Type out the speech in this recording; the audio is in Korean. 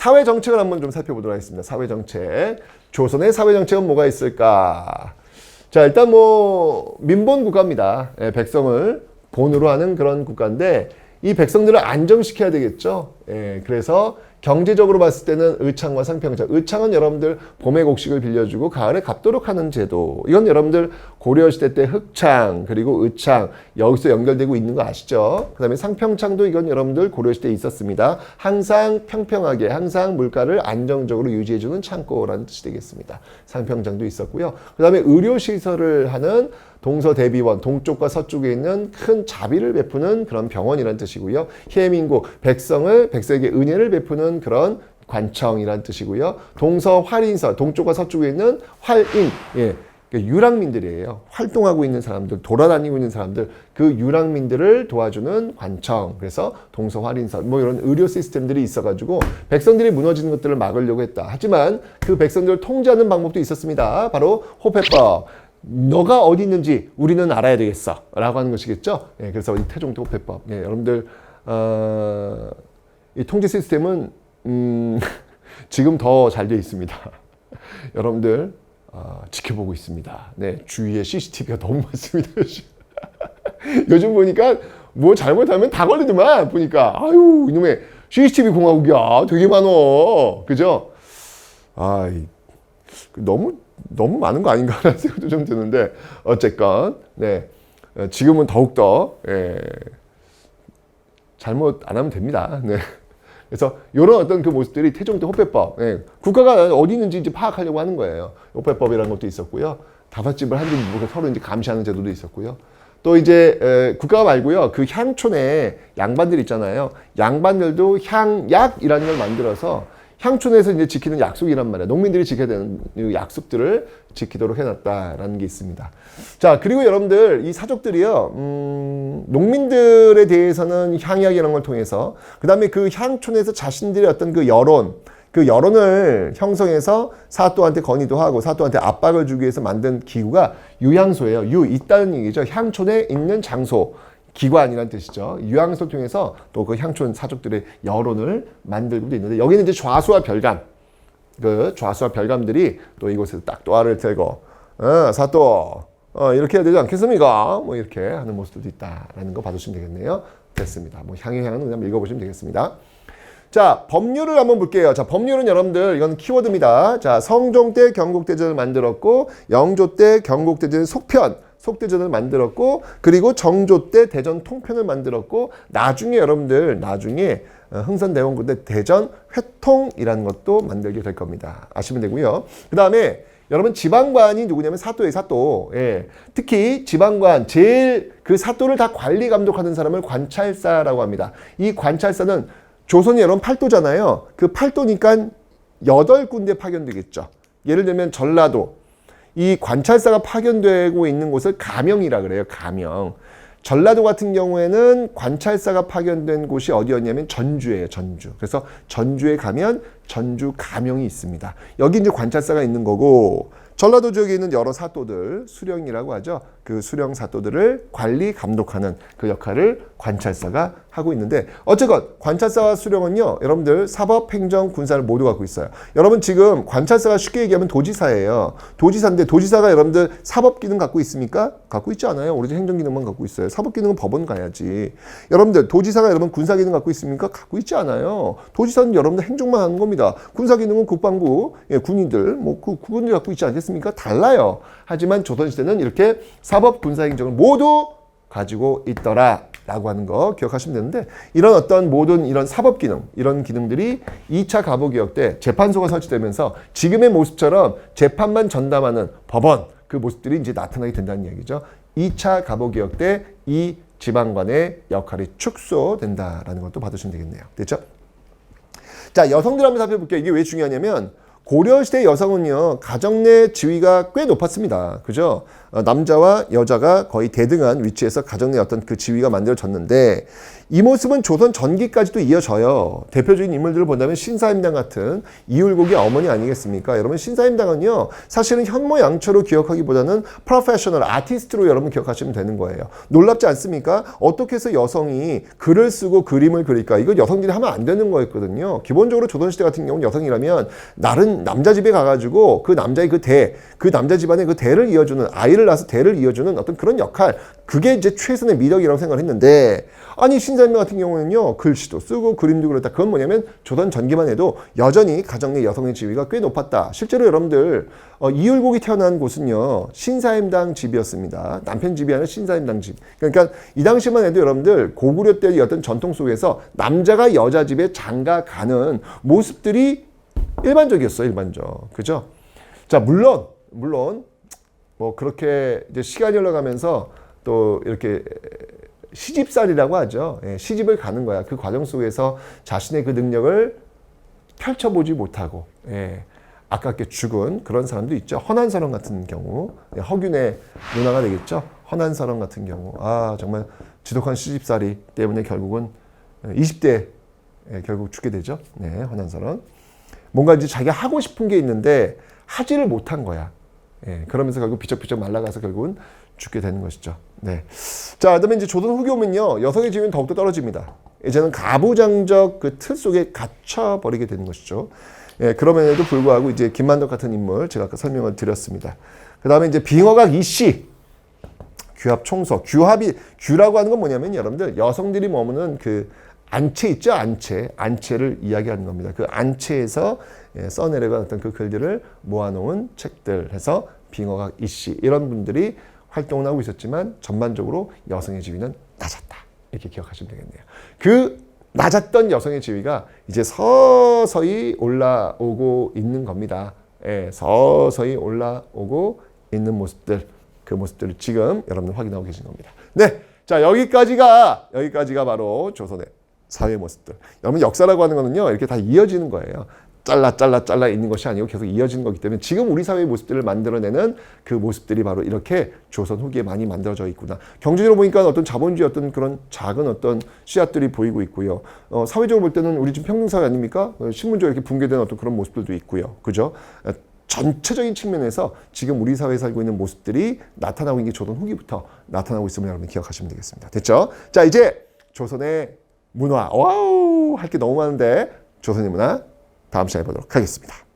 사회 정책을 한번 좀 살펴보도록 하겠습니다. 사회 정책. 조선의 사회 정책은 뭐가 있을까? 자, 일단 뭐 민본 국가입니다. 예, 백성을 본으로 하는 그런 국가인데 이 백성들을 안정시켜야 되겠죠. 예, 그래서 경제적으로 봤을 때는 의창과 상평장. 의창은 여러분들 봄에 곡식을 빌려주고 가을에 갚도록 하는 제도. 이건 여러분들 고려시대 때 흑창 그리고 의창 여기서 연결되고 있는 거 아시죠? 그 다음에 상평창도 이건 여러분들 고려시대에 있었습니다. 항상 평평하게 항상 물가를 안정적으로 유지해주는 창고라는 뜻이 되겠습니다. 상평장도 있었고요. 그 다음에 의료시설을 하는 동서대비원 동쪽과 서쪽에 있는 큰 자비를 베푸는 그런 병원이라는 뜻이고요. 희애민국 백성을 백성에게 은혜를 베푸는 그런 관청이라는 뜻이고요. 동서 활인서 동쪽과 서쪽에 있는 활인 예. 그러니까 유랑민들이에요. 활동하고 있는 사람들, 돌아다니고 있는 사람들, 그 유랑민들을 도와주는 관청. 그래서 동서활인서, 뭐 이런 의료 시스템들이 있어가지고 백성들이 무너지는 것들을 막으려고 했다. 하지만 그 백성들을 통제하는 방법도 있었습니다. 바로 호패법. 너가 어디 있는지 우리는 알아야 되겠어. 라고 하는 것이겠죠. 예, 그래서 이 태종도 호패법. 예, 여러분들, 어, 이 통제 시스템은, 음, 지금 더 잘 되어 있습니다. 여러분들, 어, 지켜보고 있습니다. 네, 주위에 CCTV가 너무 많습니다. 요즘. 보니까 뭐 잘못하면 다 걸리더만 보니까 아유 이놈의 CCTV 공화국이야 되게 많어 그죠? 아 너무 너무 많은 거 아닌가라는 생각도 좀 드는데 어쨌건 네 어, 지금은 더욱 더 예, 잘못 안 하면 됩니다. 네. 그래서 이런 어떤 그 모습들이 태종대 호패법, 예, 국가가 어디 있는지 이제 파악하려고 하는 거예요. 호패법이라는 것도 있었고요. 다섯집을 한집 뭐 서로 이제 감시하는 제도도 있었고요. 또 이제 에, 국가가 말고요. 그 향촌에 양반들 있잖아요. 양반들도 향약이라는 걸 만들어서 향촌에서 이제 지키는 약속이란 말이에요. 농민들이 지켜야 되는 이 약속들을 지키도록 해놨다라는 게 있습니다. 자, 그리고 여러분들 이 사족들이요, 음, 농민들에 대해서는 향약이라는 걸 통해서 그 다음에 그 향촌에서 자신들의 어떤 그 여론, 그 여론을 형성해서 사또한테 건의도 하고 사또한테 압박을 주기 위해서 만든 기구가 유향소예요. 유 있다는 얘기죠. 향촌에 있는 장소. 기관이라는 뜻이죠. 유향소를 통해서 또 그 향촌 사족들의 여론을 만들고도 있는데 여기는 이제 좌수와 별감, 그 좌수와 별감들이 또 이곳에서 딱 또아를 들고 어, 사또 어, 이렇게 해야 되지 않겠습니까? 뭐 이렇게 하는 모습들도 있다라는 거 봐주시면 되겠네요. 됐습니다. 뭐 향의 향은 그냥 읽어보시면 되겠습니다. 자, 법률을 한번 볼게요. 자, 법률은 여러분들, 이건 키워드입니다. 자, 성종 때 경국대전을 만들었고, 영조 때 경국대전 속편, 속대전을 만들었고, 그리고 정조 때 대전 통편을 만들었고, 나중에 여러분들, 나중에 어, 흥선대원군 때 대전 회통이라는 것도 만들게 될 겁니다. 아시면 되고요. 그 다음에 여러분 지방관이 누구냐면 사또예요, 사또. 예. 특히 지방관 제일 그 사또를 다 관리 감독하는 사람을 관찰사라고 합니다. 이 관찰사는 조선이 여러분 팔도잖아요. 그 팔도니까 여덟 군데 파견되겠죠. 예를 들면 전라도 이 관찰사가 파견되고 있는 곳을 가명이라 그래요. 가명. 전라도 같은 경우에는 관찰사가 파견된 곳이 어디였냐면 전주예요. 전주. 그래서 전주에 가면 전주 가명이 있습니다. 여기 이제 관찰사가 있는 거고 전라도 지역에 있는 여러 사또들 수령이라고 하죠. 그 수령 사또들을 관리 감독하는 그 역할을 관찰사가 하고 있는데 어쨌건 관찰사와 수령은요. 여러분들 사법, 행정, 군사를 모두 갖고 있어요. 여러분 지금 관찰사가 쉽게 얘기하면 도지사예요. 도지사인데 도지사가 여러분들 사법 기능 갖고 있습니까? 갖고 있지 않아요. 오로지 행정 기능만 갖고 있어요. 사법 기능은 법원 가야지. 여러분들 도지사가 여러분 군사 기능 갖고 있습니까? 갖고 있지 않아요. 도지사는 여러분들 행정만 하는 겁니다. 군사 기능은 국방부, 예, 군인들, 뭐그 군인들이 갖고 있지 않겠습니까? 달라요. 하지만 조선시대는 이렇게 사법, 군사, 행정을 모두 가지고 있더라 라고 하는 거 기억하시면 되는데 이런 어떤 모든 이런 사법 기능 이런 기능들이 2차 가보개혁 때 재판소가 설치되면서 지금의 모습처럼 재판만 전담하는 법원 그 모습들이 이제 나타나게 된다는 얘기죠. 2차 가보개혁 때 이 지방관의 역할이 축소된다라는 것도 받으시면 되겠네요. 됐죠? 자, 여성들 한번 살펴볼게요. 이게 왜 중요하냐면 고려시대 여성은요, 가정 내 지위가 꽤 높았습니다. 그죠? 어, 남자와 여자가 거의 대등한 위치에서 가정 내 어떤 그 지위가 만들어졌는데, 이 모습은 조선 전기까지도 이어져요. 대표적인 인물들을 본다면 신사임당 같은 이율곡의 어머니 아니겠습니까? 여러분, 신사임당은요, 사실은 현모양처로 기억하기보다는 프로페셔널 아티스트로 여러분 기억하시면 되는 거예요. 놀랍지 않습니까? 어떻게 해서 여성이 글을 쓰고 그림을 그릴까? 이거 여성들이 하면 안 되는 거였거든요. 기본적으로 조선시대 같은 경우는 여성이라면 다른 남자 집에 가가지고 그 남자의 그 대, 그 남자 집안의 그 대를 이어주는 아이를 낳아서 대를 이어주는 어떤 그런 역할, 그게 이제 최선의 미덕이라고 생각을 했는데 아니 신사임당 같은 경우는요 글씨도 쓰고 그림도 그렇다. 그건 뭐냐면 조선 전기만 해도 여전히 가정 내 여성의 지위가 꽤 높았다. 실제로 여러분들 어, 이율곡이 태어난 곳은요 신사임당 집이었습니다. 남편 집이 아니라 신사임당 집. 그러니까 이 당시만 해도 여러분들 고구려 때의 어떤 전통 속에서 남자가 여자 집에 장가 가는 모습들이 일반적이었어요. 일반적. 그죠? 자 물론 물론 뭐 그렇게 이제 시간이 흘러가면서 또 이렇게 시집살이라고 하죠. 예, 시집을 가는 거야. 그 과정 속에서 자신의 그 능력을 펼쳐보지 못하고 예, 아깝게 죽은 그런 사람도 있죠. 허난사람 같은 경우 예, 허균의 문화가 되겠죠. 허난사람 같은 경우 아 정말 지독한 시집살이 때문에 결국은 20대 예, 결국 죽게 되죠. 네, 허난사람. 뭔가 이제 자기가 하고 싶은 게 있는데 하지를 못한 거야. 예, 그러면서 결국 비쩍비쩍 말라가서 결국은 죽게 되는 것이죠. 네. 자, 그다음에 이제 조선 후기 오면요, 여성의 지위는 더욱더 떨어집니다. 이제는 가부장적 그 틀 속에 갇혀 버리게 되는 것이죠. 예, 그럼에도 불구하고 이제 김만덕 같은 인물 제가 아까 설명을 드렸습니다. 그다음에 이제 빙어각 이씨 규합 총서 규합이 규라고 하는 건 뭐냐면 여러분들 여성들이 머무는 그 안채 있죠 안채 안채를 이야기하는 겁니다 그 안채에서 예, 써내려간 어떤 그 글들을 모아놓은 책들 해서 빙어각 이씨 이런 분들이 활동을 하고 있었지만 전반적으로 여성의 지위는 낮았다 이렇게 기억하시면 되겠네요 그 낮았던 여성의 지위가 이제 서서히 올라오고 있는 겁니다 예, 서서히 올라오고 있는 모습들 그 모습들을 지금 여러분들 확인하고 계신 겁니다. 네. 자, 여기까지가, 여기까지가 바로 조선의 사회 모습들. 여러분, 역사라고 하는 거는요, 이렇게 다 이어지는 거예요. 잘라, 잘라, 잘라 있는 것이 아니고 계속 이어지는 거기 때문에 지금 우리 사회의 모습들을 만들어내는 그 모습들이 바로 이렇게 조선 후기에 많이 만들어져 있구나. 경제적으로 보니까 어떤 자본주의 어떤 그런 작은 어떤 씨앗들이 보이고 있고요. 어, 사회적으로 볼 때는 우리 지금 평등사회 아닙니까? 어, 신분적으로 이렇게 붕괴된 어떤 그런 모습들도 있고요. 그죠? 전체적인 측면에서 지금 우리 사회에 살고 있는 모습들이 나타나고 있는 게 조선 후기부터 나타나고 있음을 여러분 기억하시면 되겠습니다. 됐죠? 자, 이제 조선의 문화. 와우! 할 게 너무 많은데 조선의 문화 다음 시간에 보도록 하겠습니다.